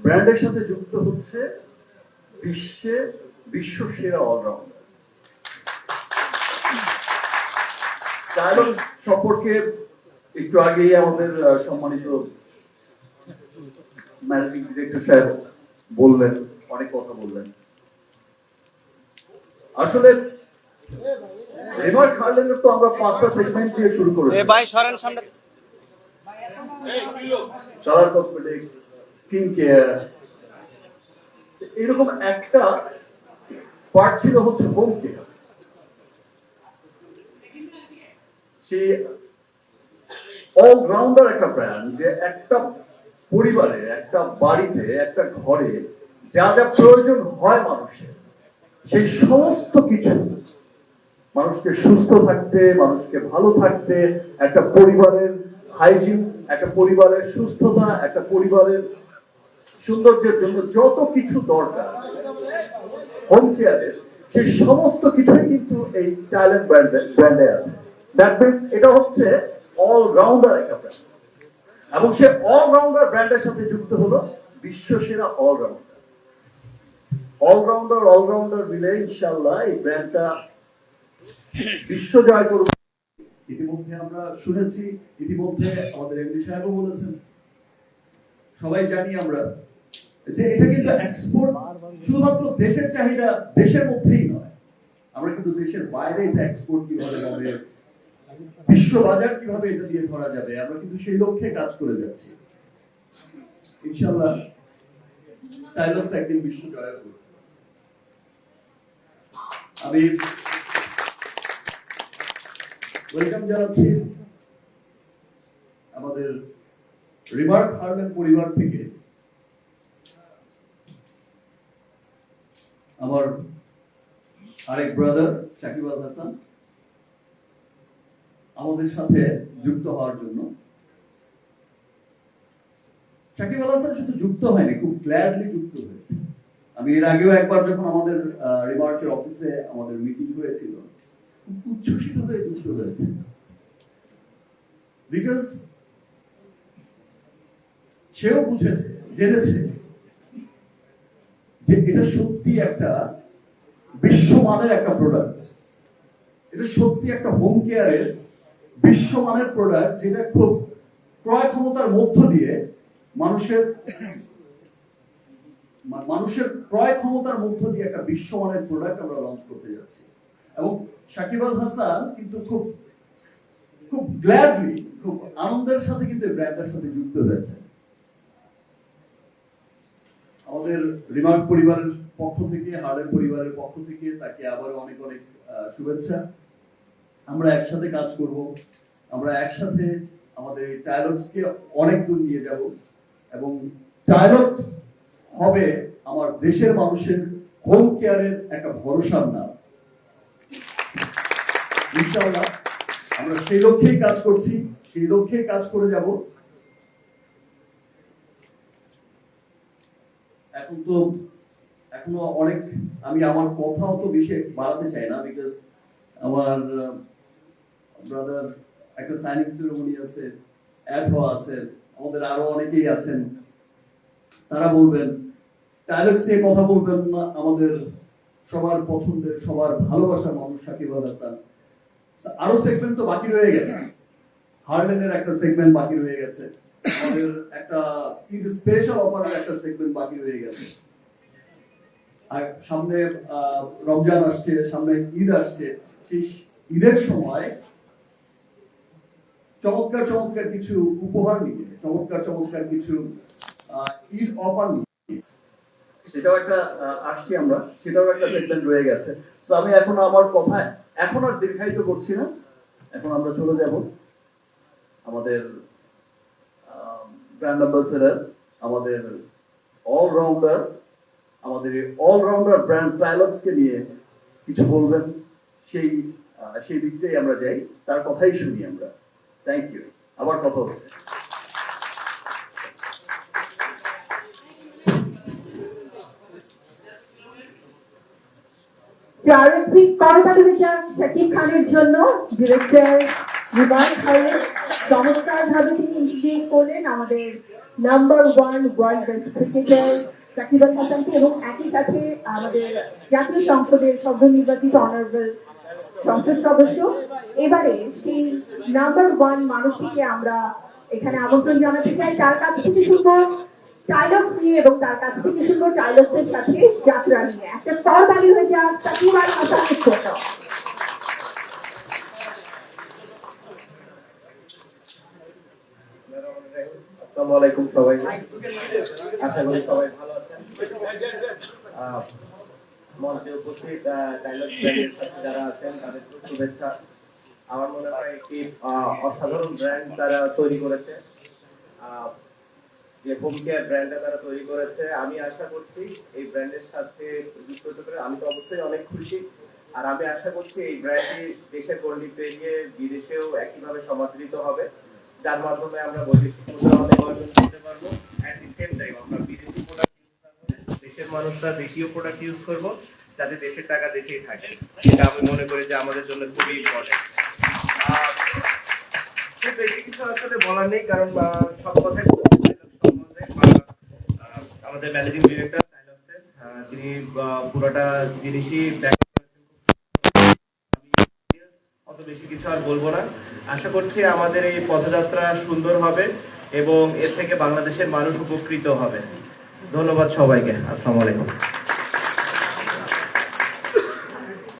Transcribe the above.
ব্র্যান্ডের সাথে যুক্ত হচ্ছে বিশ্বে বিশ্ব সেরা অলরাউন্ডার ডায়লগ সম্পর্কে একটু আগেই আমাদের সম্মানিত ম্যানেজিং ডিরেক্টর সাহেব বললেন অনেক কথা বললেন। আসলে তো আমরা পাঁচটা সেগমেন্ট দিয়ে শুরু করেছি। ভাই সরেন সামনে। কালার কসমেটিক্স স্কিন কেয়ার এরকম একটা পার্ট ছিল হচ্ছে হোম কেয়ার অলরাউন্ডার একটা ব্র্যান্ড যে একটা পরিবারে, একটা বাড়িতে, একটা ঘরে যা যা প্রয়োজন হয় মানুষের, সেই সমস্ত কিছু মানুষকে সুস্থ থাকতে, মানুষকে ভালো থাকতে, একটা পরিবারের হাইজিন একটা পরিবারের সুস্থতা, একটা পরিবারের সৌন্দর্যের জন্য যত কিছু দরকার হোম কেয়ারের সেই সমস্ত কিছুই কিন্তু এই টাইলেন্ট ব্র্যান্ডে আছে। দ্যাট মিনস এটা হচ্ছে অলরাউন্ডার একটা ব্র্যান্ড এবং সে অলরাউন্ডার ব্র্যান্ডের সাথে যুক্ত হলো বিশ্ব সেরা অলরাউন্ডার অলরাউন্ডার অলরাউন্ডার মিলে ইনশাল্লাহ এই ব্র্যান্ডটা বিশ্ব জয় করবে। ইতিমধ্যে আমরা শুনেছি, ইতিমধ্যে আমাদের এমডি সাহেবও বলেছেন। সবাই জানি আমরা যে এটা কিন্তু এক্সপোর্ট শুধুমাত্র দেশের চাহিদা দেশের মধ্যেই নয়। আমরা কিন্তু দেশের বাইরে এটা এক্সপোর্ট কীভাবে হবে বিশ্ব বাজার কীভাবে এটা দিয়ে ধরা যাবে, আমরা কিন্তু সেই লক্ষ্যে কাজ করে যাচ্ছি। ইনশাল্লাহ একদিন বিশ্ব জয় করবে আমি ওয়েলকাম জানাচ্ছি আমাদের রিমার্ক হার্মেন পরিবার থেকে আমার আরেক ব্রাদার শাকিব আল হাসান, আমাদের সাথে যুক্ত হওয়ার জন্য। শাকিব আল হাসান শুধু যুক্ত হয়নি, খুব গ্ল্যাডলি যুক্ত হয়েছে। আমি এর আগেও একবার যখন আমাদের রিমার্কের অফিসে আমাদের মিটিং হয়েছিল, খুব উচ্ছ্বসিত হয়ে যুক্ত হয়েছে। বিকজ সেও বুঝেছে, জেনেছে। যে এটা সত্যি একটা বিশ্বমানের একটা প্রোডাক্ট এটা সত্যি একটা হোম কেয়ারের বিশ্বমানের প্রোডাক্ট যেটা খুব ক্রয় ক্ষমতার মধ্য দিয়ে মানুষের মানুষের ক্রয় ক্ষমতার মধ্য দিয়ে একটা বিশ্বমানের প্রোডাক্ট আমরা লঞ্চ করতে যাচ্ছি। এবং সাকিব আল হাসান কিন্তু খুব খুব গ্ল্যাডলি খুব আনন্দের সাথে কিন্তু ব্র্যান্ডের সাথে যুক্ত হয়েছে। আমাদের রিমার্ক পরিবারের পক্ষ থেকে হার্ডের পরিবারের পক্ষ থেকে তাকে আবার অনেক অনেক শুভেচ্ছা। আমরা একসাথে কাজ করব। আমরা একসাথে আমাদের টায়ালগসকে অনেক দূর নিয়ে যাব এবং টায়ালগস হবে আমার দেশের মানুষের হোম কেয়ারের একটা ভরসার নাম। ইনশাআল্লাহ আমরা সেই লক্ষ্যেই কাজ করছি, সেই লক্ষ্যেই কাজ করে যাব। এখন তো এখনও অনেক, আমি আমার কথাও তো বেশি বাড়াতে চাই না বিকজ আমার ব্রাদার একটা সাইনিং আছে অ্যাড হওয়া আছে, আমাদের আরও অনেকেই আছেন, তারা বলবেন ডায়ালগস নিয়ে কথা বলবেন না, আমাদের সবার পছন্দের, সবার ভালোবাসার মানুষ সাকিব আল হাসান। আরও সেগমেন্ট তো বাকি রয়ে গেছে, হার্লেনের একটা সেগমেন্ট বাকি রয়ে গেছে। আমাদের সামনে রমজান আসছে, সামনে ঈদ আসছে, সেই ঈদের সময় চমৎকার চমৎকার কিছু উপহার চমৎকার চমৎকার কিছু ঈদ অফার সেটাও একটা আসছি আমরা, সেটাও একটা সেগমেন্ট রয়ে গেছে। তো আমি এখন আমার কথা এখন আর দীর্ঘায়িত করছি না। এখন আমরা চলে যাব আমাদের ব্র্যান্ড অ্যাম্বাসেডার আমাদের অলরাউন্ডার আমাদের এই অলরাউন্ডার ব্র্যান্ড ট্রায়ালসকে নিয়ে কিছু বলবেন? সেই সেই দিকটাই আমরা যাই। তার কথাই শুনি আমরা। থ্যাংক ইউ আবার কথা হচ্ছে। আরও একটি করতালি বিচার, শাকিব খানের জন্য ডিরেক্টর রিবান খানের চমৎকার ভাবে তিনি ইন্টিগ্রেট করলেন আমাদের number one world best cricketer Shakib Al হাসানকে এবং একই সাথে আমাদের জাতীয় সংসদের সদ্য নির্বাচিত অনারেবল সংসদ সদস্য। এবারে সেই নাম্বার ওয়ান মানুষটিকে আমরা এখানে আমন্ত্রণ জানাতে চাই। তার কাছ থেকে শুনব টাইলক্স নিয়ে এবং তার কাছ থেকে শুনব টাইলক্স এর সাথে যাত্রা নিয়ে। একটা করতালি হয়ে যাক, সাকিব আল হাসানের জন্য আসসালামু সবাই। আশা করি সবাই ভালো আছেন। মঞ্চে উপস্থিত যারা আছেন, তাদের শুভেচ্ছা। আমার মনে হয় একটি অসাধারণ ব্র্যান্ড তারা তৈরি করেছে। যে হোম কেয়ার তারা তৈরি করেছে। আমি আশা করছি এই ব্র্যান্ডের সাথে যুক্ত আমি তো অবশ্যই অনেক খুশি। আর আমি আশা করছি এই ব্র্যান্ডটি দেশের গণ্ডি পেরিয়ে বিদেশেও একইভাবে সমাদৃত হবে। যার মাধ্যমে আমরা বৈদেশিক মুদ্রা অনেক অর্জন করতে পারব। আমরা বিদেশি প্রোডাক্ট দেশের মানুষরা দেশীয় প্রোডাক্ট ইউজ করব, যাতে দেশের টাকা দেশেই থাকে। এটা আমি মনে করি যে আমাদের জন্য খুবই ইম্পর্টেন্ট কিছু আসলে বলার নেই, কারণ সব কথাই আমাদের ম্যানেজিং ডিরেক্টর তিনি পুরোটা জিনিসই বেশি কিছু আর বলব না। আশা করছি আমাদের এই পদযাত্রা সুন্দর হবে এবং এর থেকে বাংলাদেশের মানুষ উপকৃত হবে। ধন্যবাদ সবাইকে। আসসালামু আলাইকুম।